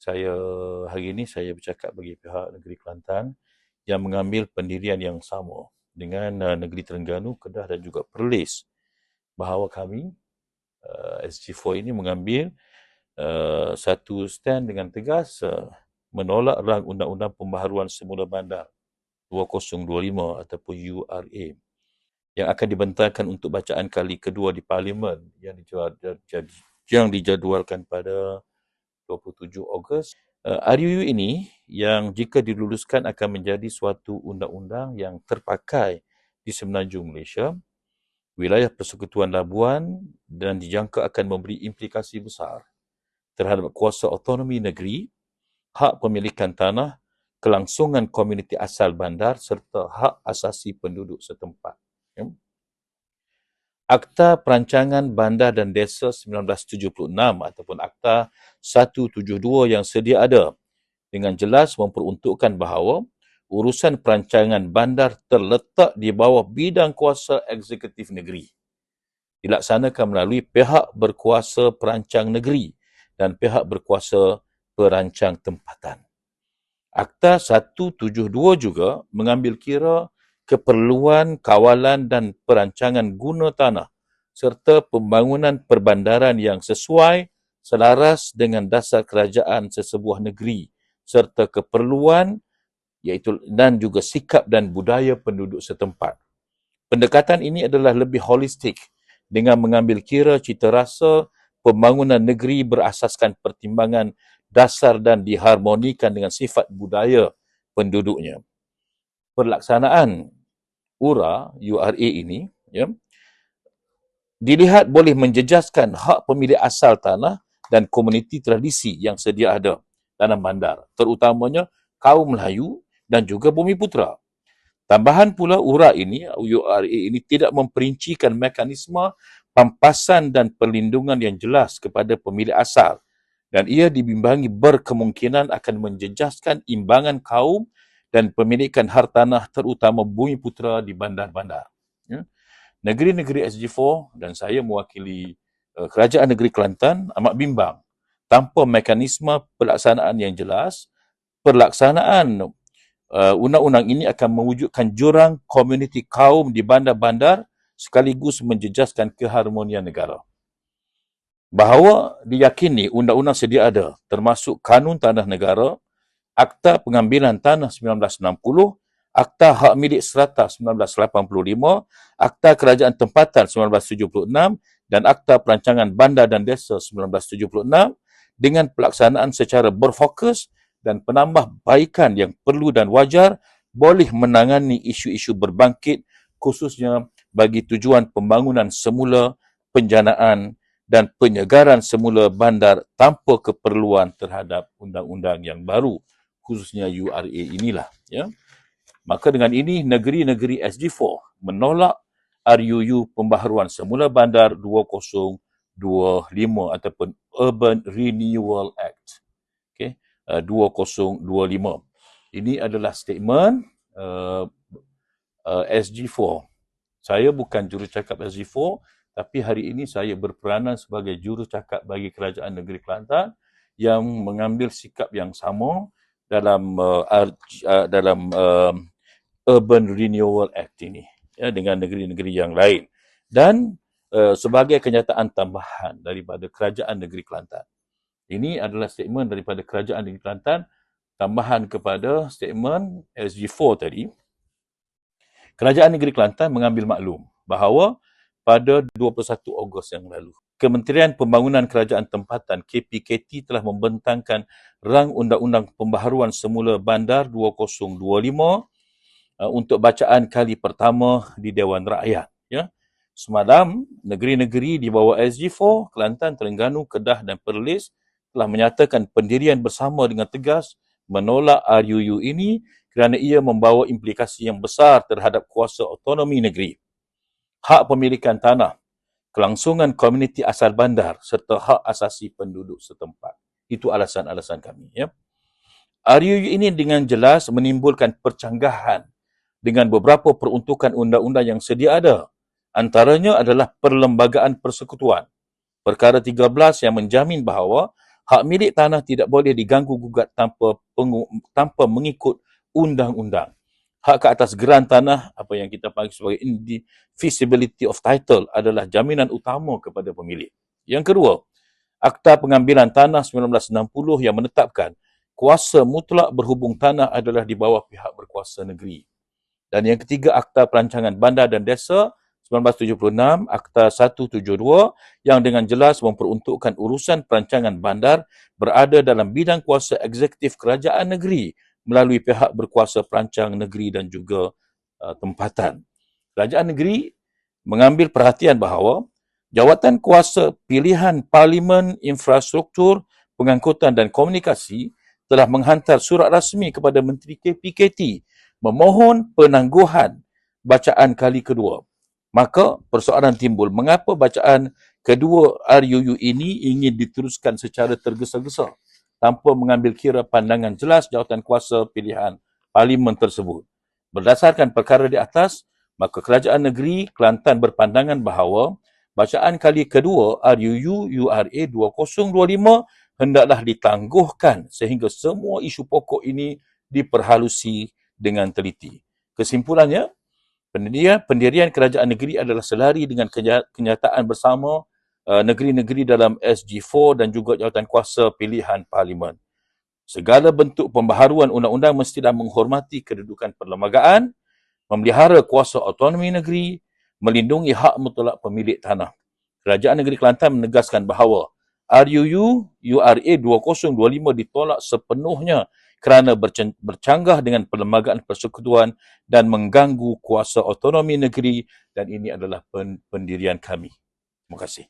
saya hari ini saya bercakap bagi pihak negeri Kelantan yang mengambil pendirian yang sama dengan uh, negeri Terengganu, Kedah dan juga Perlis. Bahawa kami uh, SG4 ini mengambil uh, satu stand dengan tegas uh, menolak rang undang-undang pembaharuan semula bandar 2025 ataupun URA yang akan dibentangkan untuk bacaan kali kedua di parlimen yang yang dijadualkan pada 27 Ogos. Uh, RUU ini yang jika diluluskan akan menjadi suatu undang-undang yang terpakai di semenanjung Malaysia, wilayah Persekutuan Labuan dan dijangka akan memberi implikasi besar terhadap kuasa otonomi negeri, hak pemilikan tanah, kelangsungan komuniti asal bandar serta hak asasi penduduk setempat. Ya. Akta Perancangan Bandar dan Desa 1976 ataupun Akta 172 yang sedia ada dengan jelas memperuntukkan bahawa urusan perancangan bandar terletak di bawah bidang kuasa eksekutif negeri. Dilaksanakan melalui pihak berkuasa perancang negeri dan pihak berkuasa perancang tempatan. Akta 172 juga mengambil kira keperluan kawalan dan perancangan guna tanah serta pembangunan perbandaran yang sesuai selaras dengan dasar kerajaan sesebuah negeri serta keperluan iaitu dan juga sikap dan budaya penduduk setempat. Pendekatan ini adalah lebih holistik dengan mengambil kira cita rasa pembangunan negeri berasaskan pertimbangan dasar dan diharmonikan dengan sifat budaya penduduknya. Pelaksanaan URA, URA ini, ya, dilihat boleh menjejaskan hak pemilik asal tanah dan komuniti tradisi yang sedia ada dalam bandar, terutamanya kaum Melayu dan juga bumi putra. Tambahan pula URA ini, URA ini tidak memperincikan mekanisme pampasan dan perlindungan yang jelas kepada pemilik asal dan ia dibimbangi berkemungkinan akan menjejaskan imbangan kaum dan pemilikan hartanah terutama bumi putra di bandar-bandar. Ya. Negeri-negeri SG4 dan saya mewakili uh, kerajaan negeri Kelantan amat bimbang tanpa mekanisme pelaksanaan yang jelas, pelaksanaan uh, undang-undang ini akan mewujudkan jurang komuniti kaum di bandar-bandar sekaligus menjejaskan keharmonian negara. Bahawa diyakini undang-undang sedia ada termasuk kanun tanah negara Akta Pengambilan Tanah 1960, Akta Hak Milik Serata 1985, Akta Kerajaan Tempatan 1976 dan Akta Perancangan Bandar dan Desa 1976 dengan pelaksanaan secara berfokus dan penambahbaikan yang perlu dan wajar boleh menangani isu-isu berbangkit khususnya bagi tujuan pembangunan semula, penjanaan dan penyegaran semula bandar tanpa keperluan terhadap undang-undang yang baru khususnya URA inilah ya. Maka dengan ini negeri-negeri SG4 menolak RUU pembaharuan semula bandar 2025 ataupun Urban Renewal Act. Okey uh, 2025 ini adalah statement uh, uh, SG4 saya bukan jurucakap SG4 tapi hari ini saya berperanan sebagai jurucakap bagi kerajaan negeri Kelantan yang mengambil sikap yang sama dalam uh, uh, dalam uh, Urban Renewal Act ini ya dengan negeri-negeri yang lain dan uh, sebagai kenyataan tambahan daripada kerajaan negeri Kelantan. Ini adalah statement daripada kerajaan negeri Kelantan tambahan kepada statement SG4 tadi. Kerajaan negeri Kelantan mengambil maklum bahawa pada 21 Ogos yang lalu Kementerian Pembangunan Kerajaan Tempatan KPKT telah membentangkan rang undang-undang pembaharuan semula bandar 2025 uh, untuk bacaan kali pertama di Dewan Rakyat ya. Semalam negeri-negeri di bawah SG4 Kelantan, Terengganu, Kedah dan Perlis telah menyatakan pendirian bersama dengan tegas menolak RUU ini kerana ia membawa implikasi yang besar terhadap kuasa otonomi negeri. Hak pemilikan tanah kelangsungan komuniti asal bandar serta hak asasi penduduk setempat. Itu alasan-alasan kami. Ya. RUU ini dengan jelas menimbulkan percanggahan dengan beberapa peruntukan undang-undang yang sedia ada. Antaranya adalah perlembagaan persekutuan. Perkara 13 yang menjamin bahawa hak milik tanah tidak boleh diganggu gugat tanpa pengu, tanpa mengikut undang-undang. Hak ke atas geran tanah, apa yang kita panggil sebagai indivisibility of title adalah jaminan utama kepada pemilik. Yang kedua, Akta Pengambilan Tanah 1960 yang menetapkan kuasa mutlak berhubung tanah adalah di bawah pihak berkuasa negeri. Dan yang ketiga, Akta Perancangan Bandar dan Desa 1976, Akta 172 yang dengan jelas memperuntukkan urusan perancangan bandar berada dalam bidang kuasa eksekutif kerajaan negeri melalui pihak berkuasa perancang negeri dan juga uh, tempatan. Kerajaan negeri mengambil perhatian bahawa jawatan kuasa pilihan Parlimen Infrastruktur, Pengangkutan dan Komunikasi telah menghantar surat rasmi kepada Menteri PKT memohon penangguhan bacaan kali kedua Maka persoalan timbul, mengapa bacaan kedua RUU ini ingin diteruskan secara tergesa-gesa tanpa mengambil kira pandangan jelas jawatan kuasa pilihan parlimen tersebut. Berdasarkan perkara di atas, maka kerajaan negeri Kelantan berpandangan bahawa bacaan kali kedua RUU URA 2025 hendaklah ditangguhkan sehingga semua isu pokok ini diperhalusi dengan teliti. Kesimpulannya, pendirian, pendirian kerajaan negeri adalah selari dengan kenyataan bersama negeri-negeri dalam SG4 dan juga jawatan kuasa pilihan parlimen. Segala bentuk pembaharuan undang-undang mestilah menghormati kedudukan perlembagaan, memelihara kuasa autonomi negeri, melindungi hak mutlak pemilik tanah. Kerajaan Negeri Kelantan menegaskan bahawa RUU URA 2025 ditolak sepenuhnya kerana bercanggah dengan perlembagaan persekutuan dan mengganggu kuasa otonomi negeri dan ini adalah pendirian kami. Terima kasih.